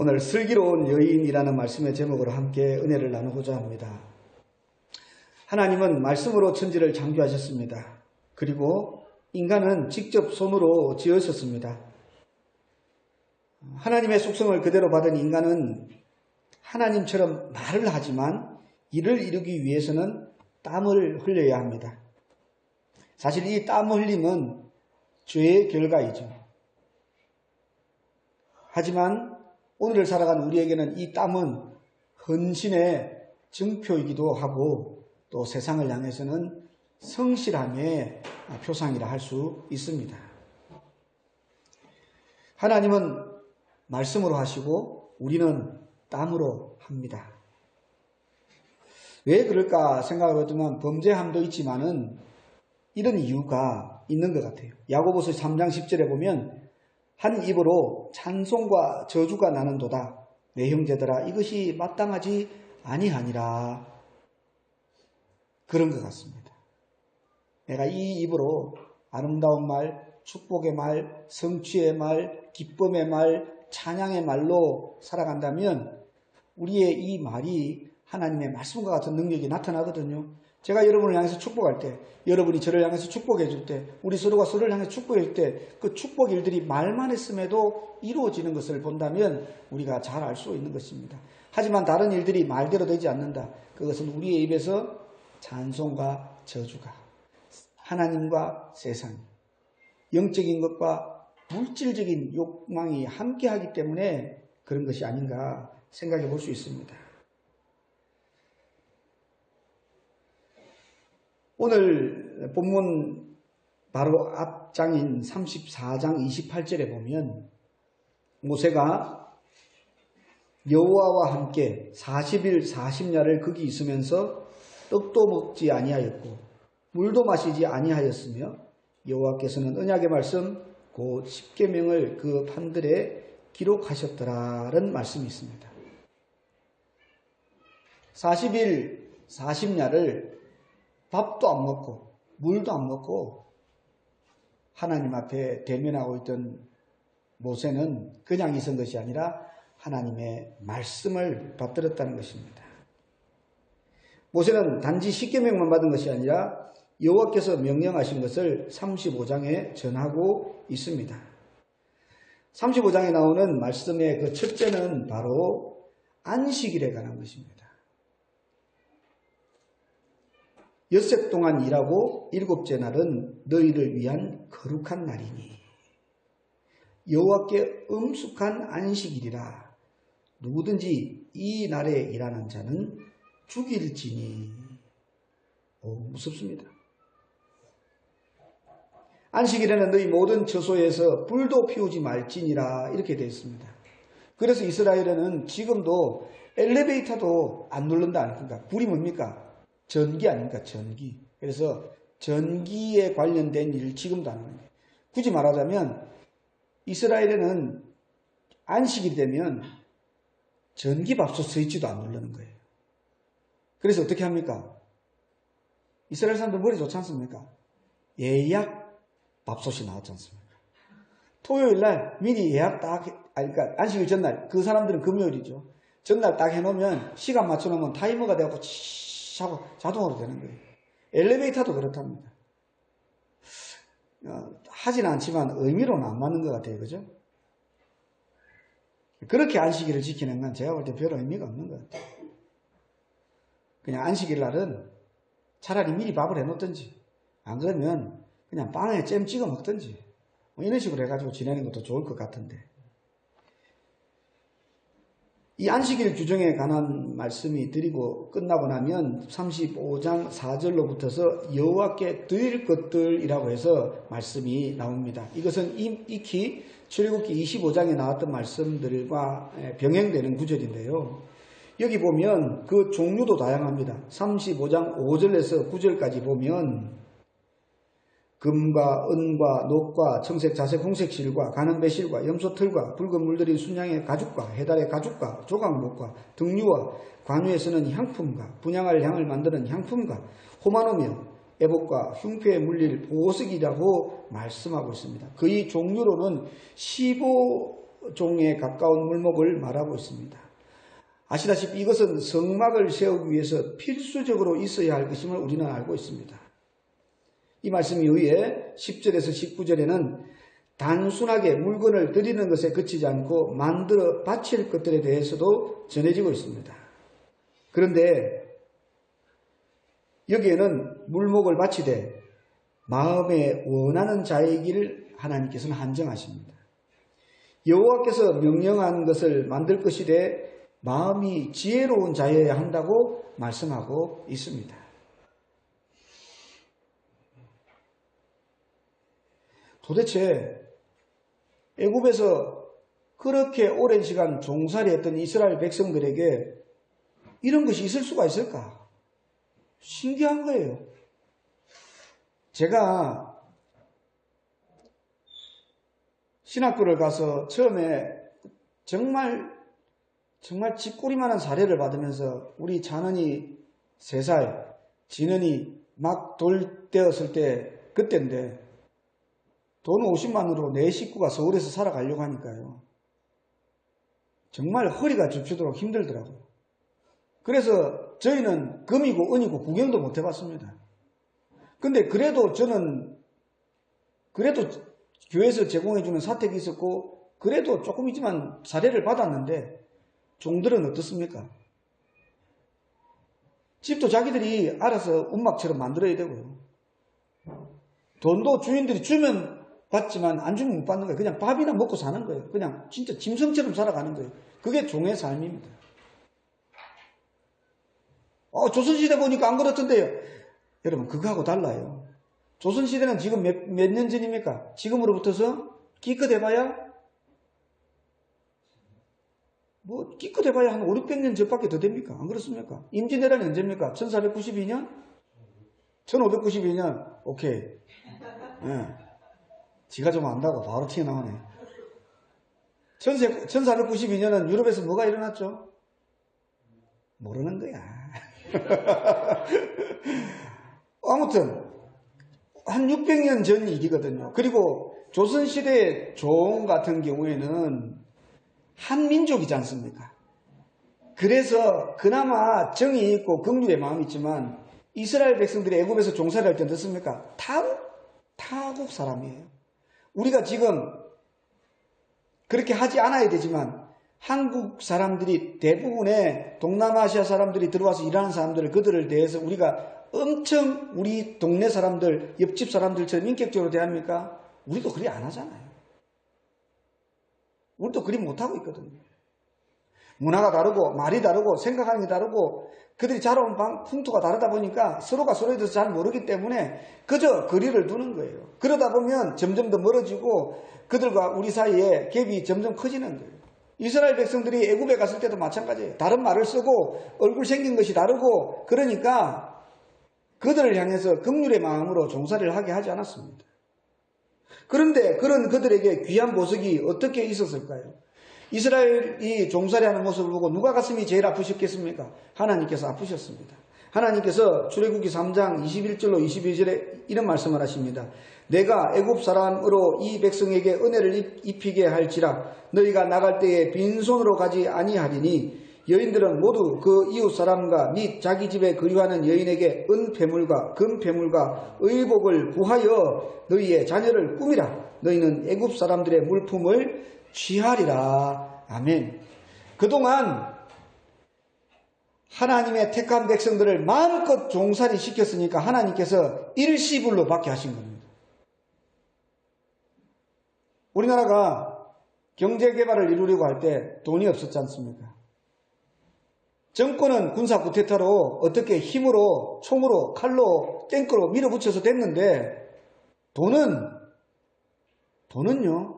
오늘 슬기로운 여인이라는 말씀의 제목으로 함께 은혜를 나누고자 합니다. 하나님은 말씀으로 천지를 창조하셨습니다. 그리고 인간은 직접 손으로 지으셨습니다. 하나님의 속성을 그대로 받은 인간은 하나님처럼 말을 하지만 이를 이루기 위해서는 땀을 흘려야 합니다. 사실 이 땀 흘림은 죄의 결과이죠. 하지만 오늘을 살아가는 우리에게는 이 땀은 헌신의 증표이기도 하고 또 세상을 향해서는 성실함의 표상이라 할 수 있습니다. 하나님은 말씀으로 하시고 우리는 땀으로 합니다. 왜 그럴까 생각해 보면 범죄함도 있지만은 이런 이유가 있는 것 같아요. 야고보서 3장 10절에 보면 한 입으로 찬송과 저주가 나는도다. 내 형제들아 이것이 마땅하지 아니하니라. 그런 것 같습니다. 내가 이 입으로 아름다운 말, 축복의 말, 성취의 말, 기쁨의 말, 찬양의 말로 살아간다면 우리의 이 말이 하나님의 말씀과 같은 능력이 나타나거든요. 제가 여러분을 향해서 축복할 때, 여러분이 저를 향해서 축복해 줄 때, 우리 서로가 서로를 향해 축복해 줄 때, 그 축복 일들이 말만 했음에도 이루어지는 것을 본다면 우리가 잘 알 수 있는 것입니다. 하지만 다른 일들이 말대로 되지 않는다. 그것은 우리의 입에서 찬송과 저주가, 하나님과 세상, 영적인 것과 물질적인 욕망이 함께 하기 때문에 그런 것이 아닌가 생각해 볼 수 있습니다. 오늘 본문 바로 앞장인 34장 28절에 보면 모세가 여호와와 함께 40일 40야를 거기 있으면서 떡도 먹지 아니하였고 물도 마시지 아니하였으며 여호와께서는 언약의 말씀 곧 십계명을 그 판들에 기록하셨더라는 말씀이 있습니다. 40일 40야를 밥도 안 먹고 물도 안 먹고 하나님 앞에 대면하고 있던 모세는 그냥 있은 것이 아니라 하나님의 말씀을 받들었다는 것입니다. 모세는 단지 십계명만 받은 것이 아니라 여호와께서 명령하신 것을 35장에 전하고 있습니다. 35장에 나오는 말씀의 그 첫째는 바로 안식일에 관한 것입니다. 엿새 동안 일하고 일곱째 날은 너희를 위한 거룩한 날이니 여호와께 음숙한 안식일이라 누구든지 이 날에 일하는 자는 죽일지니 오, 무섭습니다. 안식일에는 너희 모든 처소에서 불도 피우지 말지니라 이렇게 되어 있습니다. 그래서 이스라엘에는 지금도 엘리베이터도 안 누른다. 그러니까 불이 뭡니까? 전기 아닙니까? 전기. 그래서 전기에 관련된 일을 지금도 안 하는 거예요. 굳이 말하자면 이스라엘에는 안식이 되면 전기밥솥 스위치도 안 누르는 거예요. 그래서 어떻게 합니까? 이스라엘 사람들 머리 좋지 않습니까? 예약 밥솥이 나왔지 않습니까? 토요일 날 미리 예약 딱, 아니, 그러니까 안식일 전날, 그 사람들은 금요일이죠. 전날 딱 해놓으면 시간 맞춰놓으면 타이머가 하고 자동으로 되는 거예요. 엘리베이터도 그렇답니다. 어, 하진 않지만 의미로는 안 맞는 것 같아요. 그죠? 그렇게 안식일을 지키는 건 제가 볼 때 별 의미가 없는 것 같아요. 그냥 안식일 날은 차라리 미리 밥을 해놓든지 안 그러면 그냥 빵에 잼 찍어 먹든지 뭐 이런 식으로 해가지고 지내는 것도 좋을 것 같은데 이 안식일 규정에 관한 말씀이 드리고 끝나고 나면 35장 4절로부터서 여호와께 드릴 것들이라고 해서 말씀이 나옵니다. 이것은 익히 출애굽기 25장에 나왔던 말씀들과 병행되는 구절인데요. 여기 보면 그 종류도 다양합니다. 35장 5절에서 9절까지 보면 금과 은과 녹과 청색, 자색, 홍색 실과 가는 배실과 염소 털과 붉은 물들인 순양의 가죽과 해달의 가죽과 조각목과 등류와 관유에서는 향품과 분양할 향을 만드는 향품과 호마노며 애복과 흉패에 물릴 보석이라고 말씀하고 있습니다. 그의 종류로는 15 종에 가까운 물목을 말하고 있습니다. 아시다시피 이것은 성막을 세우기 위해서 필수적으로 있어야 할 것임을 우리는 알고 있습니다. 이 말씀에 의해 10절에서 19절에는 단순하게 물건을 드리는 것에 그치지 않고 만들어 바칠 것들에 대해서도 전해지고 있습니다. 그런데 여기에는 물목을 바치되 마음에 원하는 자이길 하나님께서는 한정하십니다. 여호와께서 명령한 것을 만들 것이되 마음이 지혜로운 자여야 한다고 말씀하고 있습니다. 도대체 애굽에서 그렇게 오랜 시간 종살이 했던 이스라엘 백성들에게 이런 것이 있을 수가 있을까? 신기한 거예요. 제가 신학교를 가서 처음에 정말 정말 쥐꼬리만한 사례를 받으면서 우리 자는이 3살, 지는이 막 돌 때였을 때 그때인데 돈 50만으로 내 식구가 서울에서 살아가려고 하니까요. 정말 허리가 줍주도록 힘들더라고요. 그래서 저희는 금이고 은이고 구경도 못 해봤습니다. 근데 그래도 저는 그래도 교회에서 제공해주는 사택이 있었고 그래도 조금이지만 사례를 받았는데 종들은 어떻습니까? 집도 자기들이 알아서 운막처럼 만들어야 되고요. 돈도 주인들이 주면 받지만 안 주면 못 받는 거예요. 그냥 밥이나 먹고 사는 거예요. 그냥 진짜 짐승처럼 살아가는 거예요. 그게 종의 삶입니다. 어, 조선시대 보니까 안 그렇던데요. 여러분, 그거하고 달라요. 조선시대는 지금 몇, 몇 년 전입니까? 지금으로부터서 기껏 해봐야 뭐 기껏 해봐야 한 5, 600년 전밖에 더 됩니까? 안 그렇습니까? 임진왜란이 언제입니까? 1492년? 1592년? 오케이. 예. 지가 좀 안다고 바로 튀어나오네. 1492년은 유럽에서 뭐가 일어났죠? 모르는 거야. 아무튼 한 600년 전 일이거든요. 그리고 조선시대 종 같은 경우에는 한 민족이지 않습니까? 그래서 그나마 정이 있고 긍휼의 마음이 있지만 이스라엘 백성들이 애굽에서 종살이 할 때 어떻습니까? 타국, 타국 사람이에요. 우리가 지금 그렇게 하지 않아야 되지만 한국 사람들이 대부분의 동남아시아 사람들이 들어와서 일하는 사람들을 그들을 대해서 우리가 엄청 우리 동네 사람들, 옆집 사람들처럼 인격적으로 대합니까? 우리도 그리 안 하잖아요. 우리도 그리 못하고 있거든요. 문화가 다르고, 말이 다르고, 생각하는 게 다르고, 그들이 자라온 방, 풍토가 다르다 보니까 서로가 서로에 대해서 잘 모르기 때문에 그저 거리를 두는 거예요. 그러다 보면 점점 더 멀어지고 그들과 우리 사이에 갭이 점점 커지는 거예요. 이스라엘 백성들이 애굽에 갔을 때도 마찬가지예요. 다른 말을 쓰고 얼굴 생긴 것이 다르고 그러니까 그들을 향해서 긍휼의 마음으로 종살이를 하게 하지 않았습니다. 그런데 그런 그들에게 귀한 보석이 어떻게 있었을까요? 이스라엘이 종살이 하는 모습을 보고 누가 가슴이 제일 아프셨겠습니까? 하나님께서 아프셨습니다. 하나님께서 출애굽기 3장 21절로 22절에 이런 말씀을 하십니다. 내가 애굽 사람으로 이 백성에게 은혜를 입히게 할지라 너희가 나갈 때에 빈손으로 가지 아니하리니 여인들은 모두 그 이웃 사람과 및 자기 집에 거류하는 여인에게 은폐물과 금폐물과 의복을 구하여 너희의 자녀를 꾸미라. 너희는 애굽 사람들의 물품을 취하리라. 아멘. 그동안 하나님의 택한 백성들을 마음껏 종살이 시켰으니까 하나님께서 일시불로 받게 하신 겁니다. 우리나라가 경제 개발을 이루려고 할 때 돈이 없었지 않습니까? 정권은 군사 구태타로 어떻게 힘으로 총으로 칼로 탱크로 밀어붙여서 됐는데 돈은 돈은요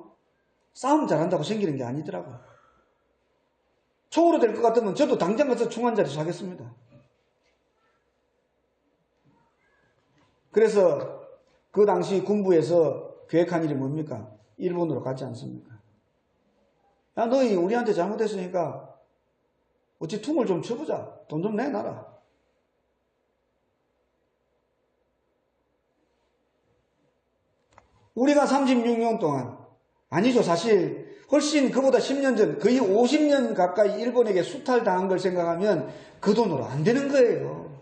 싸움 잘한다고 생기는 게 아니더라고요. 총으로 될 것 같으면 저도 당장 가서 총 한 자리 사겠습니다. 그래서 그 당시 군부에서 계획한 일이 뭡니까? 일본으로 갔지 않습니까? 야 너희 우리한테 잘못했으니까 어찌 tum을 좀 쳐보자. 돈 좀 내놔라. 우리가 36년 동안, 아니죠. 사실 훨씬 그보다 10년 전, 거의 50년 가까이 일본에게 수탈당한 걸 생각하면 그 돈으로 안 되는 거예요.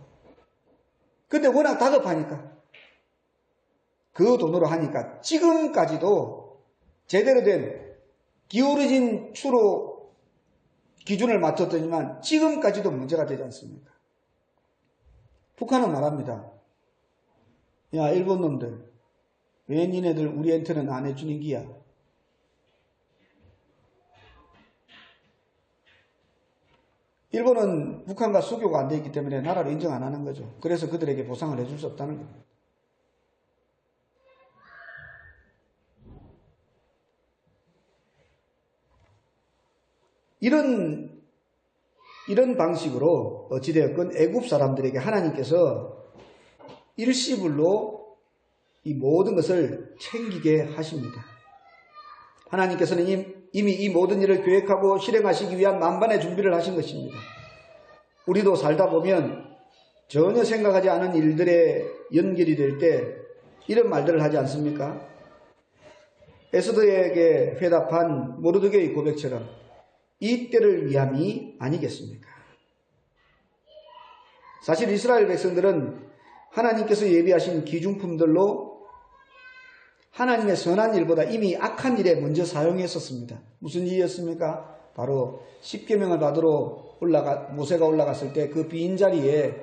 근데 워낙 다급하니까. 그 돈으로 하니까 지금까지도 제대로 된 기울어진 추로 기준을 맞췄더니만 지금까지도 문제가 되지 않습니까? 북한은 말합니다. 야, 일본 놈들. 왜 니네들 우리한테는 안 해주는 기야? 일본은 북한과 수교가 안 돼 있기 때문에 나라를 인정 안 하는 거죠. 그래서 그들에게 보상을 해줄 수 없다는 겁니다. 이런 이런 방식으로 어찌되었건 애굽 사람들에게 하나님께서 일시불로 이 모든 것을 챙기게 하십니다. 하나님께서는 이 미 이 모든 일을 계획하고 실행하시기 위한 만반의 준비를 하신 것입니다. 우리도 살다 보면 전혀 생각하지 않은 일들에 연결이 될 때 이런 말들을 하지 않습니까? 에스더에게 회답한 모르드게의 고백처럼 이 때를 위함이 아니겠습니까? 사실 이스라엘 백성들은 하나님께서 예비하신 기중품들로 하나님의 선한 일보다 이미 악한 일에 먼저 사용했었습니다. 무슨 일이었습니까? 바로 십계명을 받으러 올라가 모세가 올라갔을 때그빈 자리에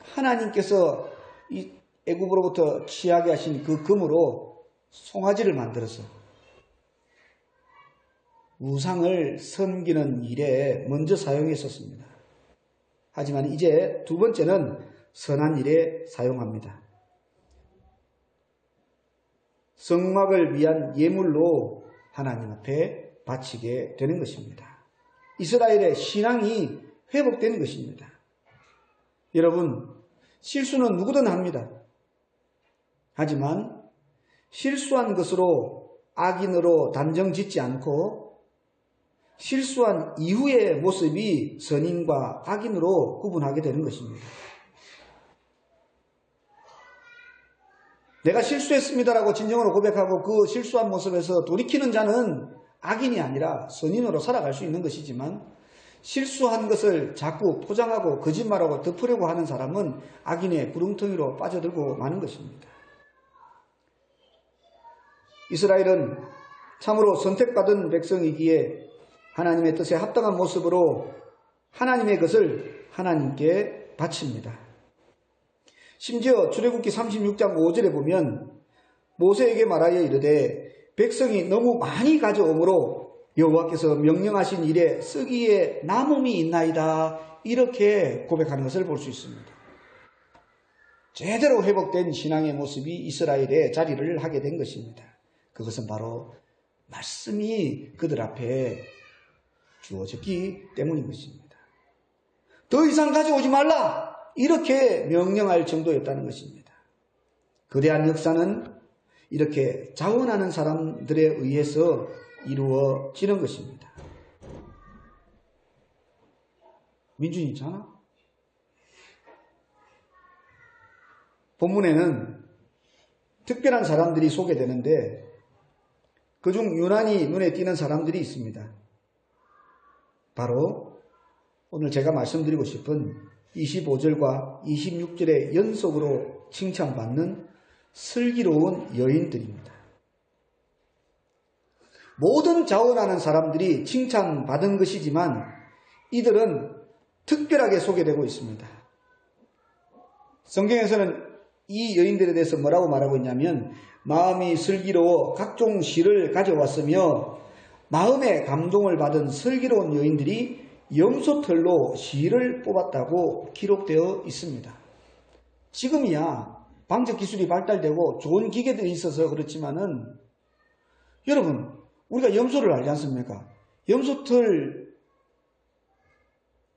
하나님께서 이 애굽으로부터 취하게 하신 그 금으로 송아지를 만들어서 우상을 섬기는 일에 먼저 사용했었습니다. 하지만 이제 두 번째는 선한 일에 사용합니다. 성막을 위한 예물로 하나님 앞에 바치게 되는 것입니다. 이스라엘의 신앙이 회복되는 것입니다. 여러분, 실수는 누구든 합니다. 하지만 실수한 것으로 악인으로 단정 짓지 않고 실수한 이후의 모습이 선인과 악인으로 구분하게 되는 것입니다. 내가 실수했습니다라고 진정으로 고백하고 그 실수한 모습에서 돌이키는 자는 악인이 아니라 선인으로 살아갈 수 있는 것이지만 실수한 것을 자꾸 포장하고 거짓말하고 덮으려고 하는 사람은 악인의 구렁텅이로 빠져들고 마는 것입니다. 이스라엘은 참으로 선택받은 백성이기에 하나님의 뜻에 합당한 모습으로 하나님의 것을 하나님께 바칩니다. 심지어 출애굽기 36장 5절에 보면 모세에게 말하여 이르되 백성이 너무 많이 가져오므로 여호와께서 명령하신 일에 쓰기에 남음이 있나이다 이렇게 고백하는 것을 볼 수 있습니다. 제대로 회복된 신앙의 모습이 이스라엘에 자리를 하게 된 것입니다. 그것은 바로 말씀이 그들 앞에 주어졌기 때문인 것입니다. 더 이상 가져오지 말라! 이렇게 명령할 정도였다는 것입니다. 거대한 역사는 이렇게 자원하는 사람들에 의해서 이루어지는 것입니다. 민준이 있잖아? 본문에는 특별한 사람들이 소개되는데 그중 유난히 눈에 띄는 사람들이 있습니다. 바로 오늘 제가 말씀드리고 싶은 25절과 26절의 연속으로 칭찬받는 슬기로운 여인들입니다. 모든 자원하는 사람들이 칭찬받은 것이지만 이들은 특별하게 소개되고 있습니다. 성경에서는 이 여인들에 대해서 뭐라고 말하고 있냐면 마음이 슬기로워 각종 시를 가져왔으며 마음의 감동을 받은 슬기로운 여인들이 염소털로 시를 뽑았다고 기록되어 있습니다. 지금이야 방적 기술이 발달되고 좋은 기계들이 있어서 그렇지만은 여러분 우리가 염소를 알지 않습니까? 염소털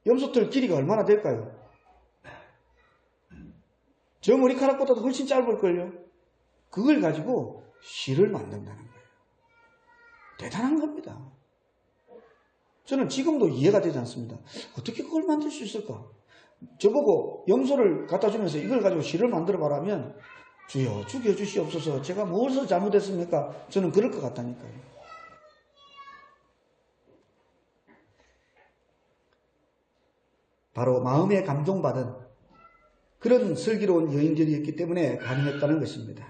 염소털 길이가 얼마나 될까요? 저 머리카락보다도 훨씬 짧을걸요? 그걸 가지고 실을 만든다는 거예요. 대단한 겁니다. 저는 지금도 이해가 되지 않습니다. 어떻게 그걸 만들 수 있을까? 저보고 염소를 갖다 주면서 이걸 가지고 시를 만들어 봐라면 주여 죽여주시옵소서 제가 무엇을 잘못했습니까? 저는 그럴 것 같다니까요. 바로 마음에 감동받은 그런 슬기로운 여인들이었기 때문에 가능했다는 것입니다.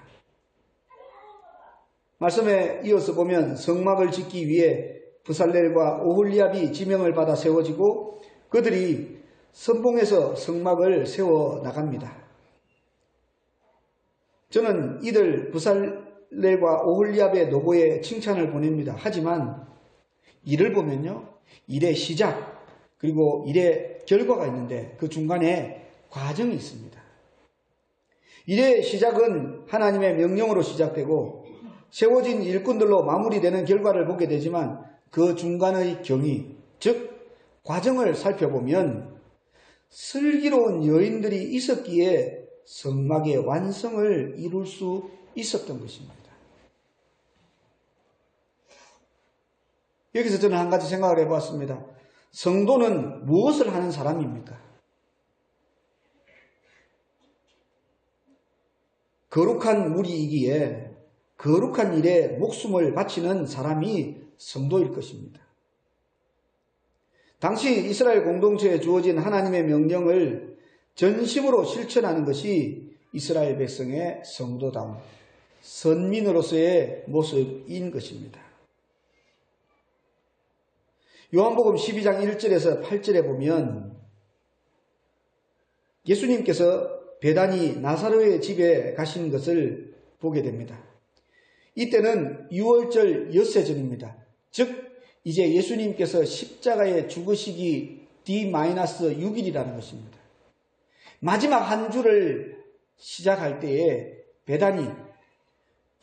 말씀에 이어서 보면 성막을 짓기 위해 부살렐과 오홀리압이 지명을 받아 세워지고 그들이 선봉에서 성막을 세워 나갑니다. 저는 이들 부살렐과 오홀리압의 노고에 칭찬을 보냅니다. 하지만 이를 보면요. 일의 시작 그리고 일의 결과가 있는데 그 중간에 과정이 있습니다. 일의 시작은 하나님의 명령으로 시작되고 세워진 일꾼들로 마무리되는 결과를 보게 되지만 그 중간의 경위, 즉 과정을 살펴보면 슬기로운 여인들이 있었기에 성막의 완성을 이룰 수 있었던 것입니다. 여기서 저는 한 가지 생각을 해보았습니다. 성도는 무엇을 하는 사람입니까? 거룩한 무리이기에 거룩한 일에 목숨을 바치는 사람이 성도일 것입니다. 당시 이스라엘 공동체에 주어진 하나님의 명령을 전심으로 실천하는 것이 이스라엘 백성의 성도다움, 선민으로서의 모습인 것입니다. 요한복음 12장 1절에서 8절에 보면 예수님께서 배단이 나사로의 집에 가신 것을 보게 됩니다. 이때는 6월절 엿새 전입니다. 즉 이제 예수님께서 십자가에 죽으시기 D-6일이라는 것입니다. 마지막 한 주를 시작할 때에 배단이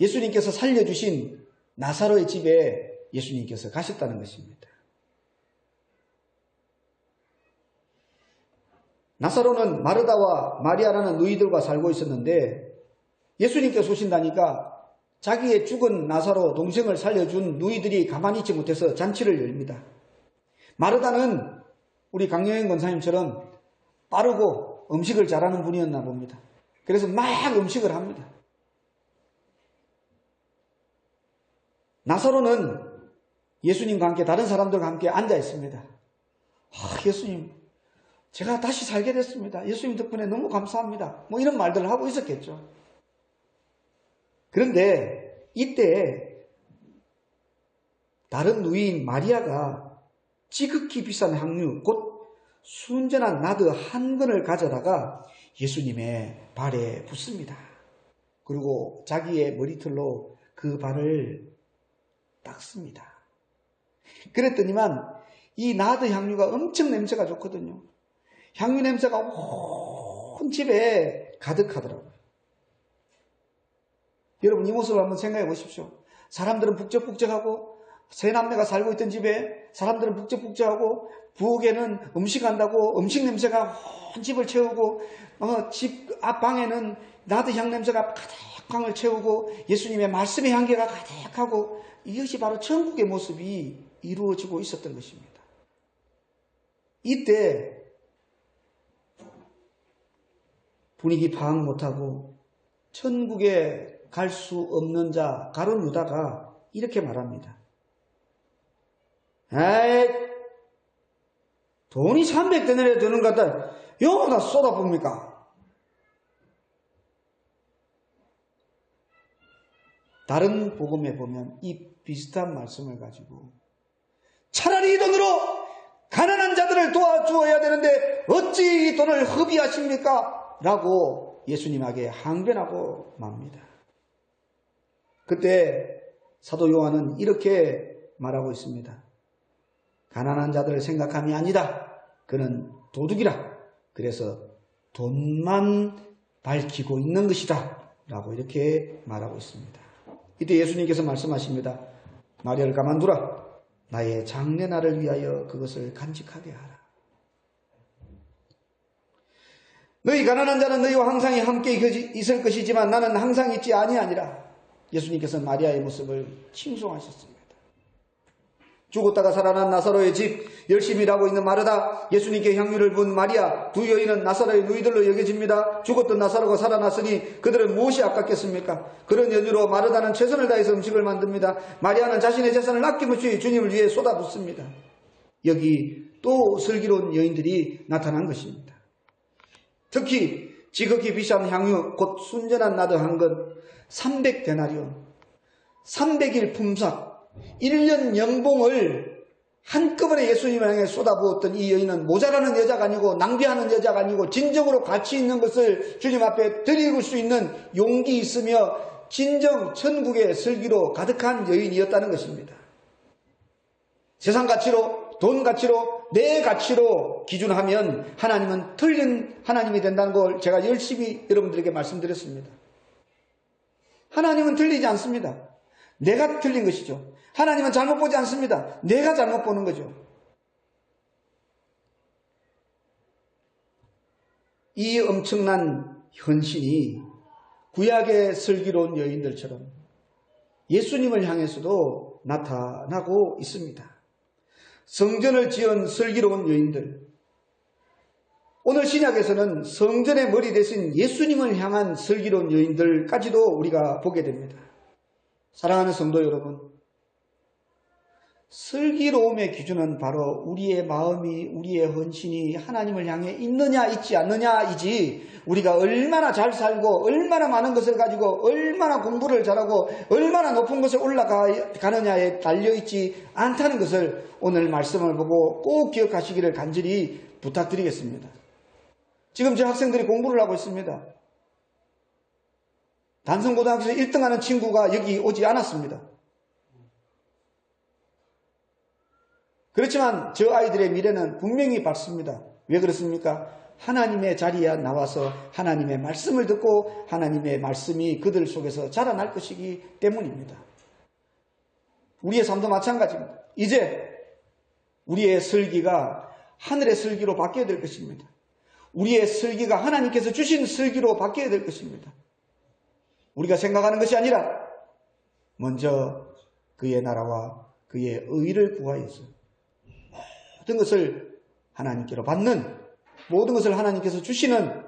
예수님께서 살려주신 나사로의 집에 예수님께서 가셨다는 것입니다. 나사로는 마르다와 마리아라는 누이들과 살고 있었는데 예수님께서 오신다니까 자기의 죽은 나사로 동생을 살려준 누이들이 가만히 있지 못해서 잔치를 열립니다. 마르다는 우리 강영현 권사님처럼 빠르고 음식을 잘하는 분이었나 봅니다. 그래서 막 음식을 합니다. 나사로는 예수님과 함께 다른 사람들과 함께 앉아 있습니다. 아, 예수님, 제가 다시 살게 됐습니다. 예수님 덕분에 너무 감사합니다. 뭐 이런 말들을 하고 있었겠죠. 그런데 이때 다른 누이인 마리아가 지극히 비싼 향유, 곧 순전한 나드 한 근을 가져다가 예수님의 발에 붓습니다. 그리고 자기의 머리털로 그 발을 닦습니다. 그랬더니만 이 나드 향유가 엄청 냄새가 좋거든요. 향유 냄새가 온 집에 가득하더라고요. 여러분 이 모습을 한번 생각해 보십시오. 사람들은 북적북적하고 세 남매가 살고 있던 집에 사람들은 북적북적하고 부엌에는 음식 한다고 음식 냄새가 온 집을 채우고 어, 집 앞방에는 나드 향 냄새가 가득함을 채우고 예수님의 말씀의 향기가 가득하고 이것이 바로 천국의 모습이 이루어지고 있었던 것입니다. 이때 분위기 파악 못하고 천국에 갈 수 없는 자 가론 유다가 이렇게 말합니다. 에이 돈이 300데나리에 드는 것 같다. 영어다 쏟아봅니까? 다른 복음에 보면 이 비슷한 말씀을 가지고 차라리 이 돈으로 가난한 자들을 도와주어야 되는데 어찌 이 돈을 허비하십니까? 라고 예수님에게 항변하고 맙니다. 그때 사도 요한은 이렇게 말하고 있습니다. 가난한 자들을 생각함이 아니다. 그는 도둑이라. 그래서 돈만 밝히고 있는 것이다. 라고 이렇게 말하고 있습니다. 이때 예수님께서 말씀하십니다. 마리아를 가만두라. 나의 장례날을 위하여 그것을 간직하게 하라. 너희 가난한 자는 너희와 항상 함께 있을 것이지만 나는 항상 있지 아니하니라. 예수님께서 마리아의 모습을 칭송하셨습니다. 죽었다가 살아난 나사로의 집 열심히 일하고 있는 마르다 예수님께 향유를 분 마리아 두 여인은 나사로의 누이들로 여겨집니다. 죽었던 나사로가 살아났으니 그들은 무엇이 아깝겠습니까? 그런 연유로 마르다는 최선을 다해서 음식을 만듭니다. 마리아는 자신의 재산을 아낌없이 주님을 위해 쏟아붓습니다. 여기 또 슬기로운 여인들이 나타난 것입니다. 특히 지극히 비싼 향유 곧 순전한 나드 한 건 300데나리온 300일 품삯 1년 연봉을 한꺼번에 예수님을 향해 쏟아부었던 이 여인은 모자라는 여자가 아니고 낭비하는 여자가 아니고 진정으로 가치 있는 것을 주님 앞에 드릴 수 있는 용기 있으며 진정 천국의 슬기로 가득한 여인이었다는 것입니다. 세상 가치로 돈 가치로 내 가치로 기준하면 하나님은 틀린 하나님이 된다는 걸 제가 열심히 여러분들에게 말씀드렸습니다. 하나님은 틀리지 않습니다. 내가 틀린 것이죠. 하나님은 잘못 보지 않습니다. 내가 잘못 보는 거죠. 이 엄청난 현신이 구약의 슬기로운 여인들처럼 예수님을 향해서도 나타나고 있습니다. 성전을 지은 슬기로운 여인들. 오늘 신약에서는 성전의 머리 대신 예수님을 향한 슬기로운 여인들까지도 우리가 보게 됩니다. 사랑하는 성도 여러분, 슬기로움의 기준은 바로 우리의 마음이, 우리의 헌신이 하나님을 향해 있느냐, 있지 않느냐이지, 우리가 얼마나 잘 살고, 얼마나 많은 것을 가지고, 얼마나 공부를 잘하고, 얼마나 높은 곳에 올라가느냐에 달려있지 않다는 것을 오늘 말씀을 보고 꼭 기억하시기를 간절히 부탁드리겠습니다. 지금 제 학생들이 공부를 하고 있습니다. 단성고등학교에서 1등 하는 친구가 여기 오지 않았습니다. 그렇지만 저 아이들의 미래는 분명히 밝습니다. 왜 그렇습니까? 하나님의 자리에 나와서 하나님의 말씀을 듣고 하나님의 말씀이 그들 속에서 자라날 것이기 때문입니다. 우리의 삶도 마찬가지입니다. 이제 우리의 슬기가 하늘의 슬기로 바뀌어야 될 것입니다. 우리의 슬기가 하나님께서 주신 슬기로 바뀌어야 될 것입니다. 우리가 생각하는 것이 아니라 먼저 그의 나라와 그의 의를 구하여서 모든 것을 하나님께로 받는 모든 것을 하나님께서 주시는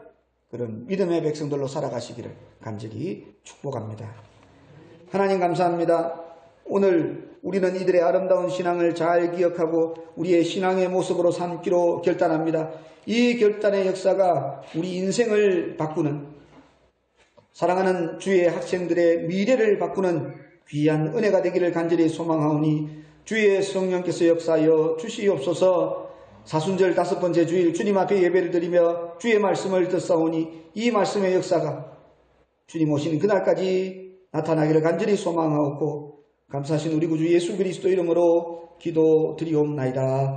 그런 믿음의 백성들로 살아가시기를 간절히 축복합니다. 하나님 감사합니다. 오늘 우리는 이들의 아름다운 신앙을 잘 기억하고 우리의 신앙의 모습으로 삼기로 결단합니다. 이 결단의 역사가 우리 인생을 바꾸는 사랑하는 주의 학생들의 미래를 바꾸는 귀한 은혜가 되기를 간절히 소망하오니 주의 성령께서 역사하여 주시옵소서 사순절 다섯 번째 주일 주님 앞에 예배를 드리며 주의 말씀을 듣사오니 이 말씀의 역사가 주님 오시는 그날까지 나타나기를 간절히 소망하옵고 감사하신 우리 구주 예수 그리스도 이름으로 기도 드리옵나이다.